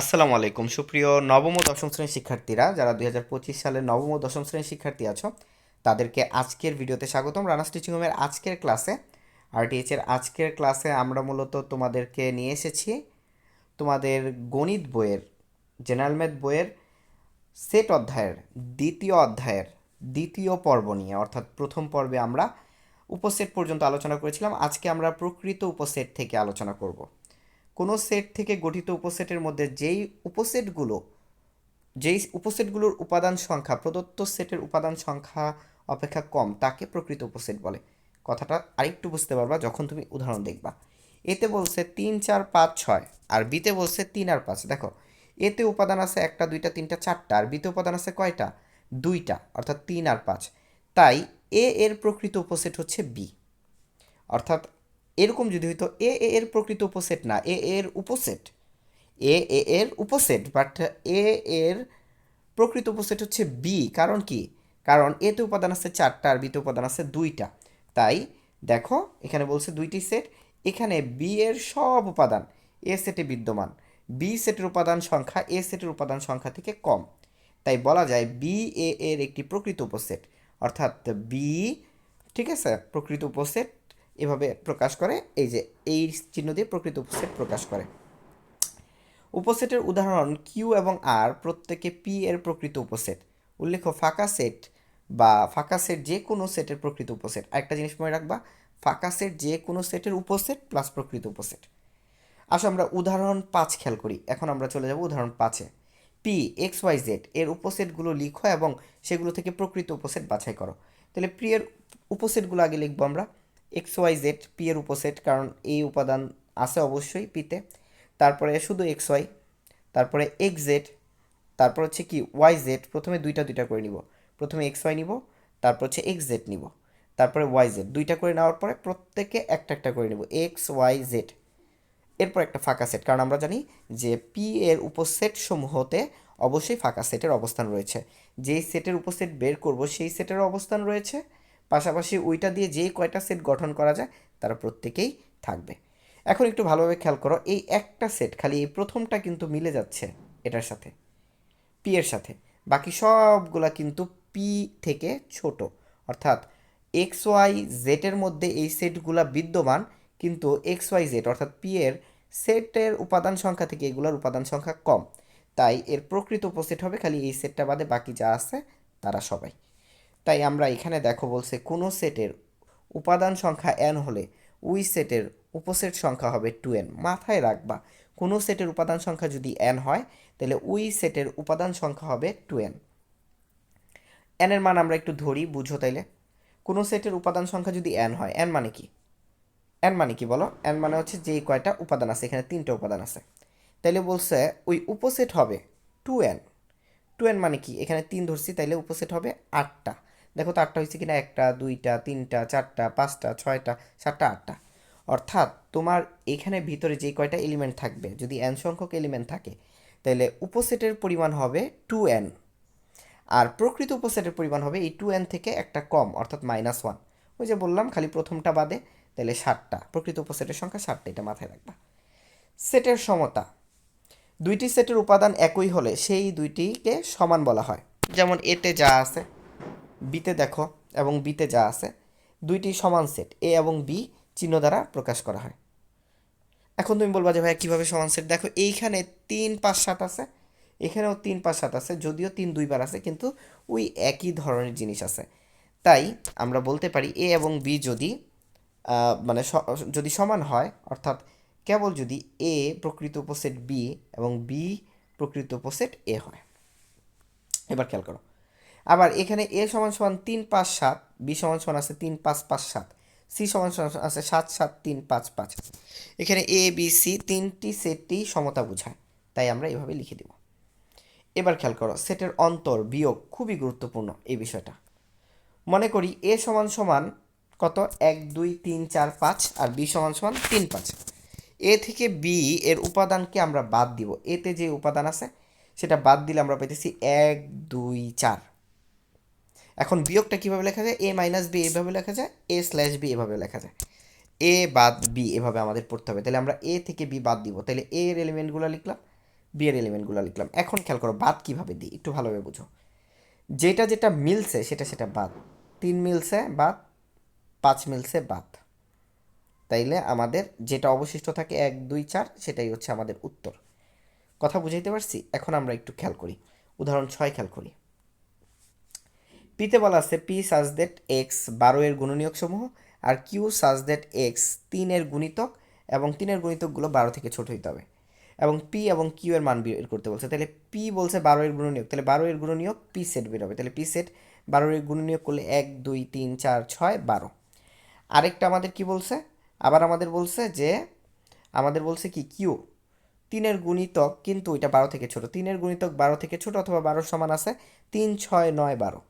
আসসালামু আলাইকুম। সুপ্রিয় নবম ও দশম শ্রেণির শিক্ষার্থীরা, যারা দুই সালের নবম ও দশম শ্রেণির শিক্ষার্থী আছো, তাদেরকে আজকের ভিডিওতে স্বাগতম। রানা স্টিচিং হোমের আজকের ক্লাসে আরটিএইচ এর আজকের ক্লাসে আমরা মূলত তোমাদেরকে নিয়ে এসেছি। তোমাদের গণিত বইয়ের, জেনারেল ম্যাথ বইয়ের সেট অধ্যায়ের, দ্বিতীয় অধ্যায়ের, দ্বিতীয় পর্ব নিয়ে, অর্থাৎ প্রথম পর্বে আমরা উপসেট পর্যন্ত আলোচনা করেছিলাম। আজকে আমরা প্রকৃত উপসেট থেকে আলোচনা করব। কোনো সেট থেকে গঠিত উপসেটের মধ্যে যেই উপসেটগুলো, যেই উপসেটগুলোর উপাদান সংখ্যা, প্রদত্ত সেটের উপাদান সংখ্যা অপেক্ষা কম, তাকে প্রকৃত উপসেট বলে। কথাটা আরেকটু বুঝতে পারবা যখন তুমি উদাহরণ দেখবা। এতে বলছে তিন, চার, পাঁচ, ছয়, আর বিতে বলছে তিন আর পাঁচ। দেখো, এতে উপাদান আছে একটা, দুইটা, তিনটা, চারটা, আর বিতে উপাদান আছে কয়টা? দুইটা, অর্থাৎ তিন আর পাঁচ। তাই এ এর প্রকৃত উপসেট হচ্ছে বি। অর্থাৎ এরকম যদি হইতো, এ এ, এর প্রকৃত উপসেট না, এ এর উপসেট। এ এ, এর উপসেট বাট এ, এর প্রকৃত উপসেট হচ্ছে বি কারণ কি? কারণ এতে উপাদান আছে চারটা আর বিতে উপাদান আছে দুইটা। তাই, দেখো, এখানে বলছে দুইটি সেট, এখানে বি এর সব উপাদান, এ সেটে বিদ্যমান। বি সেটের উপাদান সংখ্যা, এ সেটের উপাদান সংখ্যা থেকে কম। তাই বলা যায় বি এ এর একটি প্রকৃত উপসেট। অর্থাৎ বি ঠিক আছে? প্রকৃত উপসেট এভাবে প্রকাশ করে, এই যে, এই চিহ্ন দিয়ে প্রকৃত উপসেট প্রকাশ করে। উপসেটের উদাহরণ কিউ এবং আর প্রত্যেকে পি এর প্রকৃত উপসেট। উল্লেখ্য, ফাঁকা সেট বা ফাঁকা সেট যে কোনো সেটের প্রকৃত উপসেট। আরেকটা জিনিস মনে রাখবা, ফাঁকা সেট যে কোনো সেটের উপসেট প্লাস প্রকৃত উপসেট। আসো আমরা উদাহরণ পাঁচ খেয়াল করি। এখন আমরা চলে যাব উদাহরণ পাঁচে। পি এক্স ওয়াই জেড এর উপসেটগুলো লিখো এবং সেগুলো থেকে প্রকৃত উপসেট বাছাই করো। তাহলে পি এর উপসেটগুলো আগে লিখব আমরা। এক্স ওয়াই জেড পি এর উপসেট, কারণ এই উপাদান আছে অবশ্যই পিতে তারপরে শুধু এক্স ওয়াই তারপরে এক্স জেড তারপর হচ্ছে কি ওয়াই জেড প্রথমে দুইটা দুইটা করে নিব। প্রথমে এক্স ওয়াই নিব, তারপর হচ্ছে এক্স জেড নিব। তারপরে ওয়াই জেড দুইটা করে নেওয়ার পরে প্রত্যেকে একটা একটা করে নিব। এক্স ওয়াই জেড এরপর একটা ফাঁকা সেট, কারণ আমরা জানি যে পি এর উপসেট সমূহতে অবশ্যই ফাঁকা সেটের অবস্থান রয়েছে। যেই সেটের উপসেট বের করব, সেই সেটের অবস্থান রয়েছে। পাশাপাশি ওইটা দিয়ে যে কয়টা সেট গঠন করা যায়, তারা প্রত্যেকেই থাকবে। এখন একটু ভালোভাবে খেয়াল করো, এই একটা সেট খালি এই প্রথমটা কিন্তু মিলে যাচ্ছে এটার সাথে পি এর সাথে। বাকি সবগুলা কিন্তু পি থেকে ছোট। অর্থাৎ এক্স ওয়াই জেটের মধ্যে এই সেটগুলা বিদ্যমান, কিন্তু এক্স ওয়াই জেড অর্থাৎ পি এর সেটের উপাদান সংখ্যা থেকে এগুলোর উপাদান সংখ্যা কম। তাই এর প্রকৃত উপসেট হবে খালি এই সেটটা বাদে বাকি যা আছে, তারা সবাই। তাই আমরা এখানে দেখো বলছে, কোনো সেটের উপাদান সংখ্যা এন হলে ওই সেটের উপসেট সংখ্যা হবে টু এন মাথায় রাখবা, কোনো সেটের উপাদান সংখ্যা যদি এন হয়, তাহলে ওই সেটের উপাদান সংখ্যা হবে টু এন এনের মান আমরা একটু ধরি, বুঝো তাইলে। কোনো সেটের উপাদান সংখ্যা যদি এন হয় এন মানে কি? এন মানে কি বলো? এন মানে হচ্ছে যেই কয়টা উপাদান আছে, এখানে তিনটা উপাদান আছে। তাইলে বলছে ওই উপসেট হবে টু এন টু এন মানে কি? এখানে তিন ধরছি, তাইলে উপসেট হবে আটটা। দেখো তো আটটা হয়েছে কিনা? একটা, দুইটা, তিনটা, চারটা, পাঁচটা, ছয়টা, সাতটা, আটটা। অর্থাৎ তোমার এখানে ভিতরে যে কয়টা এলিমেন্ট থাকবে? যদি এন সংখ্যক এলিমেন্ট থাকে, তাহলে উপসেটের পরিমাণ হবে টু এন আর প্রকৃত উপসেটের পরিমাণ হবে এই টু এন থেকে একটা কম, অর্থাৎ মাইনাস ওয়ান ওই যে বললাম, খালি প্রথমটা বাদে, তাহলে ষাটটা প্রকৃত উপসেটের সংখ্যা ষাটটা এটা মাথায় রাখবা। সেটের সমতা। দুইটি সেটের উপাদান একই হলে সেই দুইটিকে সমান বলা হয়। যেমন এতে যা আছে বিতে দেখো এবং বিতে যা আছে, দুইটি সমান সেট এ এবং বি চিহ্ন দ্বারা প্রকাশ করা হয়। এখন তুমি বলবা যে ভাইয়া কীভাবে সমান সেট দেখো এইখানে তিন পাঁচ সাত আছে, এখানেও তিন পাঁচ সাত আছে, যদিও তিন দুইবার আছে, কিন্তু ওই একই ধরনের জিনিস আছে। তাই আমরা বলতে পারি এ এবং বি যদি মানে যদি সমান হয়, অর্থাৎ কেবল যদি এ প্রকৃত উপসেট বি এবং বি প্রকৃত উপসেট এ হয়। এবার খেয়াল করো। আবার এখানে এ সমান সমান তিন পাঁচ সাত, বি সমান সমান আছে তিন পাঁচ পাঁচ সাত, সি সমান সমান আছে সাত সাত তিন পাঁচ পাঁচ। এখানে এ, বি, সি তিনটি সেটটি সমতা বোঝায়, তাই আমরা এভাবে লিখে দেব। এবার খেয়াল করো, সেটের অন্তর বিয়োগ খুবই গুরুত্বপূর্ণ এই বিষয়টা। মনে করি এ সমান সমান কত? এক, দুই, তিন, চার, পাঁচ আর বি সমান সমান তিন পাঁচ। এ থেকে বি এর উপাদানকে আমরা বাদ দিব। এতে যে উপাদান আছে, সেটা বাদ দিলে আমরা পেতেছি এক, দুই, চার। এখন বিয়োগটা কীভাবে লেখা যায়? এ মাইনাস বি এভাবে লেখা যায় এ স্ল্যাশ বি এভাবে লেখা যায়। এ বাদ বি এভাবে আমাদের পড়তে হবে। তাহলে আমরা এ থেকে বি বাদ দিব। তাহলে এ এর এলিমেন্টগুলো লিখলাম বি এর এলিমেন্টগুলো লিখলাম। এখন খেয়াল করো, বাদ কীভাবে দিই? একটু ভালোভাবে বুঝো। যেটা যেটা মিলছে, সেটা সেটা বাদ। তিন মিলছে, বাদ। পাঁচ মিলছে, বাদ। তাইলে আমাদের যেটা অবশিষ্ট থাকে এক, দুই, চার, সেটাই হচ্ছে আমাদের উত্তর। কথা বুঝাইতে পারছি? এখন আমরা একটু খেয়াল করি। উদাহরণ ছয় খেয়াল করি। পিতে বলা আছে পি সাজ দ্যাট এক্স, বারো এর গুণনীয়ক সমূহ, আর কিউ সাজ দ্যাট এক্স তিনের গুণিতক, এবং তিনের গুণিতকগুলো বারো থেকে ছোট হইতে হবে। এবং পি এবং কিউ এর মান বের করতে বলছে। তাহলে পি বলছে বারো এর গুণনীয়ক। তাহলে বারো এর গুণনীয়ক পি সেট বের হবে। তাহলে পি সেট বারো এর গুণনীয়ক করলে এক, দুই, তিন, চার, ছয়, বারো। আরেকটা আমাদের কি বলছে? আবার আমাদের বলছে যে, আমাদের বলছে কি, কিউ তিনের গুণিতক কিন্তু এটা বারো থেকে ছোট। তিনের গুণিতক বারো থেকে ছোট অথবা বারোর সমান আছে তিন, ছয়, নয়, বারো।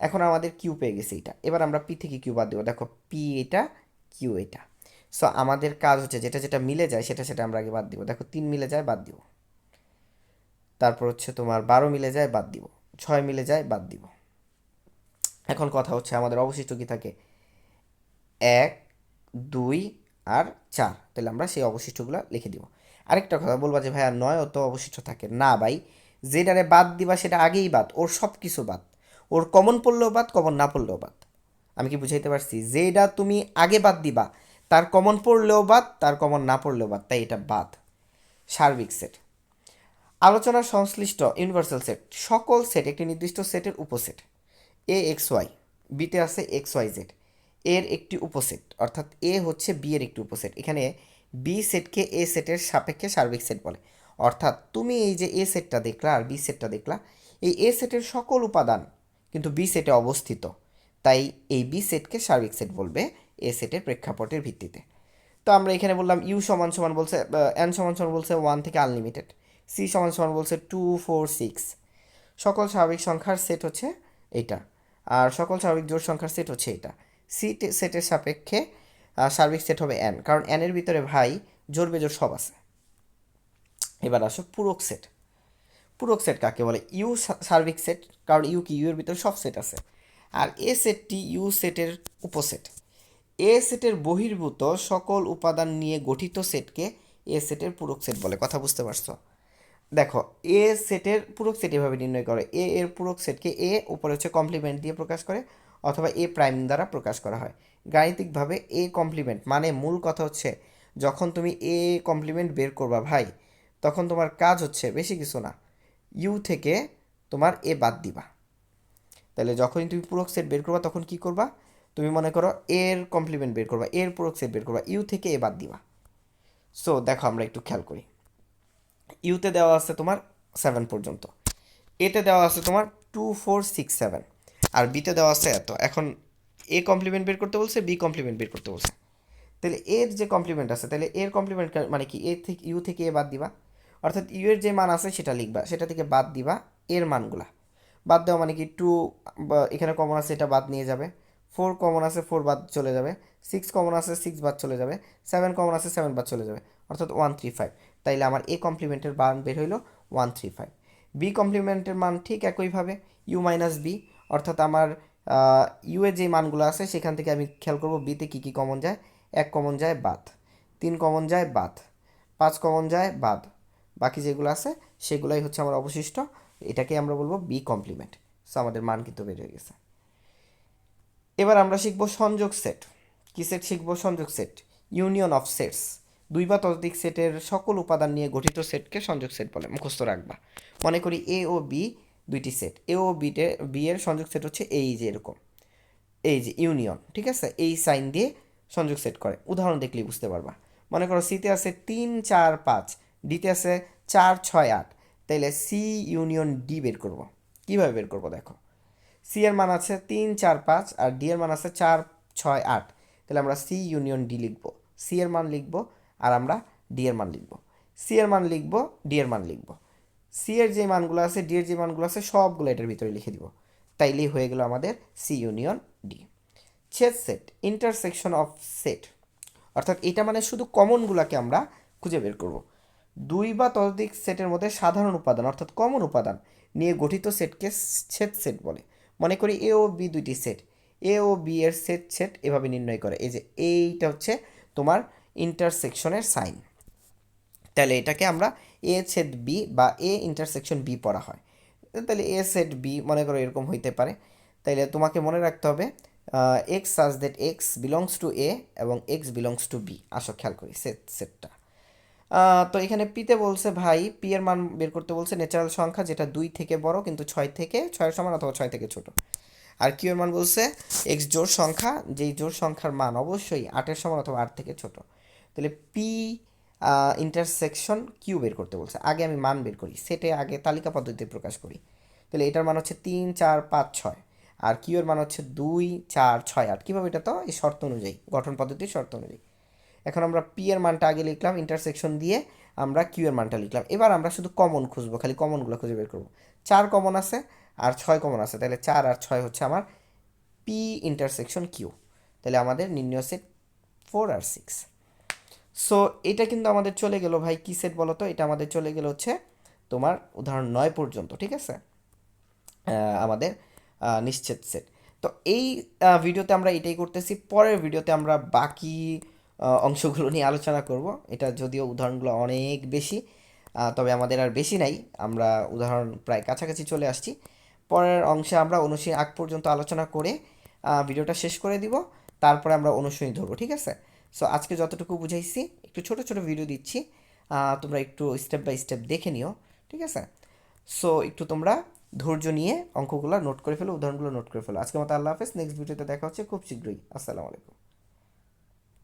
এখন আমাদের কিউ পেয়ে গেছে এটা এবার আমরা পি থেকে কিউ বাদ দেবো। দেখো পি এটা কিউ এটা। সো আমাদের কাজ হচ্ছে যেটা যেটা মিলে যায়, সেটা সেটা আমরা আগে বাদ দিব। দেখো, তিন মিলে যায়, বাদ দিব। তারপর হচ্ছে তোমার বারো মিলে যায়, বাদ দিব। ছয় মিলে যায়, বাদ দিব। এখন কথা হচ্ছে আমাদের অবশিষ্ট কি থাকে? এক, দুই আর চার। তাহলে আমরা সেই অবশিষ্টগুলো লিখে দিব। আরেকটা কথা বলবা যে, ভাইয়া, নয় অত অবশিষ্ট থাকে। না, ভাই। যেটারে বাদ দিবা, সেটা আগেই বাদ। ওর সব কিছু বাদ। ওর কমন পড়লেও বাদ কমন না পড়লেও বাদ। আমি কি বুঝাইতে পারছি? যেটা তুমি আগে বাদ দিবা, তার কমন পড়লেও বাদ, তার কমন না পড়লেও বাদ, তাই এটা বাদ। সার্বিক সেট আলোচনার সংশ্লিষ্ট ইউনিভার্সাল সেট সকল সেট একটি নির্দিষ্ট সেটের উপসেট। এ এক্স ওয়াই বিতে আছে এক্স ওয়াই জেড এর একটি উপসেট, অর্থাৎ এ হচ্ছে বি এর একটি উপসেট। এখানে বি সেটকে এ সেটের সাপেক্ষে সার্বিক সেট বলে। অর্থাৎ তুমি এই যে এ সেটটা দেখলা আর বি সেটটা দেখলা, এই এ সেটের সকল উপাদান কিন্তু বি সেটে অবস্থিত। তাই এই বি সেটকে সার্বিক সেট বলবে এ সেটের প্রেক্ষাপটের ভিত্তিতে। তো আমরা এখানে বললাম ইউ সমান সমান বলছে এন সমান সমান বলছে ওয়ান থেকে আনলিমিটেড সি সমান সমান বলছে টু ফোর সিক্স সকল স্বাভাবিক সংখ্যার সেট হচ্ছে এইটা। আর সকল স্বাভাবিক জোড় সংখ্যার সেট হচ্ছে এটা। সি সেটের সাপেক্ষে সার্বিক সেট হবে এন কারণ এনের ভিতরে ভাই জোর বেজোর সব আছে। এবার আসো পূরক সেট পূরক সেট কাকে বলে? ইউ সার্বিক সেট কারণ ইউ কি? ইউ এর ভিতরে সব সেট আছে। আর এ সেটটি ইউ সেটের উপসেট এ সেটের বহির্ভূত সকল উপাদান নিয়ে গঠিত সেটকে এ সেটের পূরক সেট বলে। কথা বুঝতে পারছ? দেখো এ সেটের পূরক সেট এভাবে নির্ণয় করে। এ এর পূরক সেটকে এ উপরে হচ্ছে কমপ্লিমেন্ট দিয়ে প্রকাশ করে, অথবা এ প্রাইম দ্বারা প্রকাশ করা হয়। গাণিতিকভাবে এ কমপ্লিমেন্ট মানে মূল কথা হচ্ছে, যখন তুমি এ কমপ্লিমেন্ট বের করবা ভাই, তখন তোমার কাজ হচ্ছে বেশি কিছু না। ইউ থেকে তোমার এ বাদ দিবা। তাহলে যখনই তুমি পূরক সেট বের করবা, তখন কি করবা? তুমি মনে করো এর কমপ্লিমেন্ট বের করবা, এর পূরক সেট বের করবা, ইউ থেকে এ বাদ দিবা। সো দেখো আমরা একটু খেয়াল করি। ইউতে দেওয়া আছে তোমার সেভেন পর্যন্ত। এতে দেওয়া আছে তোমার টু ফোর সিক্স সেভেন আর বিতে দেওয়া আছে এত। এখন এ কমপ্লিমেন্ট বের করতে বলছে, বি কমপ্লিমেন্ট বের করতে বলছে। তাহলে এর যে কমপ্লিমেন্ট আছে, তাহলে এর কমপ্লিমেন্ট মানে কি? এ থেকে ইউ থেকে এ বাদ দিবা। অর্থাৎ ইউ এর যে মান আছে সেটা লিখবা, সেটা থেকে বাদ দিবা এর মানগুলা। বাদ দেওয়া মানে কি টু এখানে কমন আছে, এটা বাদ নিয়ে যাবে। ফোর কমন আছে ফোর বাদ চলে যাবে। সিক্স কমন আছে সিক্স বাদ চলে যাবে। সেভেন কমন আছে সেভেন বাদ চলে যাবে। অর্থাৎ ওয়ান থ্রি ফাইভ তাইলে আমার এ কমপ্লিমেন্টের মান বের হইল ওয়ান থ্রি ফাইভ বি কমপ্লিমেন্টের মান ঠিক একইভাবে ইউ মাইনাস বি অর্থাৎ আমার ইউ এর যে মানগুলো আছে, সেখান থেকে আমি খেয়াল করব বিতে কী কী কমন যায়। এক কমন যায় বাদ। তিন কমন যায় বাদ। পাঁচ কমন যায় বাদ। বাকি যেগুলো আছে, সেগুলাই হচ্ছে আমার অবশিষ্ট। এটাকে আমরা বলব বি কমপ্লিমেন্ট সো আমাদের মান কিন্তু বের হয়ে গেছে। এবার আমরা শিখব সংযোগ সেট কি সেট শিখব? সংযোগ সেট ইউনিয়ন অফ সেটস দুই বা ততোধিক সেটের সকল উপাদান নিয়ে গঠিত সেটকে সংযোগ সেট বলে, মুখস্থ রাখবা। মনে করি এ ও বি দুইটি সেট এ ও বিটে বি এর সংযোগ সেট হচ্ছে এই যে এরকম। এই যে ইউনিয়ন ঠিক আছে? এই সাইন দিয়ে সংযোগ সেট করে। উদাহরণ দেখলেই বুঝতে পারবা। মনে করো সিতে আছে তিন, চার, পাঁচ। ডিতে আছে চার, ছয়, আট। তাইলে সি ইউনিয়ন ডি বের করব। কীভাবে বের করব দেখো? সি এর মান আছে তিন, চার, পাঁচ আর ডি এর মান আছে চার, ছয়, আট। তাহলে আমরা সি ইউনিয়ন ডি লিখব। সি এর মান লিখব আর আমরা ডি এর মান লিখব। সি এর মান লিখব ডি এর মান লিখব। সি এর যে মানগুলো আছে ডি এর যে মানগুলো আছে, সবগুলো এটার ভিতরে লিখে দিব। তাইলেই হয়ে গেল আমাদের সি ইউনিয়ন ডি ছেদ সেট ইন্টারসেকশন অফ সেট অর্থাৎ এটা মানে শুধু কমনগুলোকে আমরা খুঁজে বের করব। দুই বা ততোধিক সেটের মধ্যে সাধারণ উপাদান, অর্থাৎ কমন উপাদান নিয়ে গঠিত সেটকে ছেদ সেট বলে। মনে করি এ ও বি দুইটি সেট। এ ও বি এর সেট সেট এভাবে নির্ণয় করে। এই যে এইটা হচ্ছে তোমার ইন্টারসেকশনের সাইন। তাহলে এটাকে আমরা এ ছেদ বি বা এ ইন্টারসেকশন বি পড়া হয়। তাহলে এ সেট বি মনে করো এরকম হইতে পারে। তাইলে তোমাকে মনে রাখতে হবে X such that X belongs to A এবং এক্স বিলংস টু বি আসো খেয়াল করি সেট, সেটটা। তো এখানে পিতে বলছে ভাই পি এর মান বের করতে বলছে ন্যাচারাল সংখ্যা যেটা দুই থেকে বড়, কিন্তু ছয় থেকে, ছয়ের সমান অথবা ছয় থেকে ছোট। আর কিউ এর মান বলছে এক্স জোর সংখ্যা, যেই জোর সংখ্যার মান অবশ্যই আটের সমান অথবা আট থেকে ছোট। তাহলে পি ইন্টারসেকশন কিউ বের করতে বলছে। আগে আমি মান বের করি, সেটে আগে তালিকা পদ্ধতিতে প্রকাশ করি। তাহলে এটার মান হচ্ছে তিন, চার, পাঁচ, ছয়। আর কিউ এর মান হচ্ছে দুই, চার, ছয়, আট। কীভাবে এটা তো? এই শর্ত অনুযায়ী, গঠন পদ্ধতির শর্ত অনুযায়ী। এখন আমরা পি এর মানটা আগে লিখলাম ইন্টারসেকশন দিয়ে আমরা কিউ এর মানটা লিখলাম। এবার আমরা শুধু কমন খুঁজবো, খালি কমনগুলো খুঁজে বের করব। চার কমন আছে আর ছয় কমন আছে, তাহলে চার আর ছয় হচ্ছে আমার পি ইন্টারসেকশন কিউ তাহলে আমাদের নির্ণয় সেট ফোর আর সিক্স সো এটা কিন্তু আমাদের চলে গেল ভাই, কী সেট বলো তো? এটা আমাদের চলে গেল হচ্ছে তোমার উদাহরণ নয় পর্যন্ত, ঠিক আছে? আমাদের নিশ্চিত সেট তো এই ভিডিওতে আমরা এটাই করতেছি, পরের ভিডিওতে আমরা বাকি অংশগুলো নিয়ে আলোচনা করব। এটা যদিও উদাহরণগুলো অনেক বেশি তবে আমাদের আর বেশি নাই। আমরা উদাহরণ প্রায় কাছাকাছি চলে আসছি। পরের অংশে আমরা অনুশীলন আগ পর্যন্ত আলোচনা করে ভিডিওটা শেষ করে দিব। তারপরে আমরা অনুশীলনী ধরবো, ঠিক আছে? সো আজকে যতটুকু বুঝাইছি, একটু ছোট ছোট ভিডিও দিচ্ছি। তোমরা একটু স্টেপ বাই স্টেপ দেখে নিও, ঠিক আছে? সো একটু তোমরা ধৈর্য নিয়ে অঙ্কগুলো নোট করে ফেলো, উদাহরণগুলো নোট করে ফেলো। আজকে মতো আল্লাহ হাফেজ। নেক্সট ভিডিওতে দেখা হচ্ছে। খুব শীঘ্রই। আসসালামু আলাইকুম।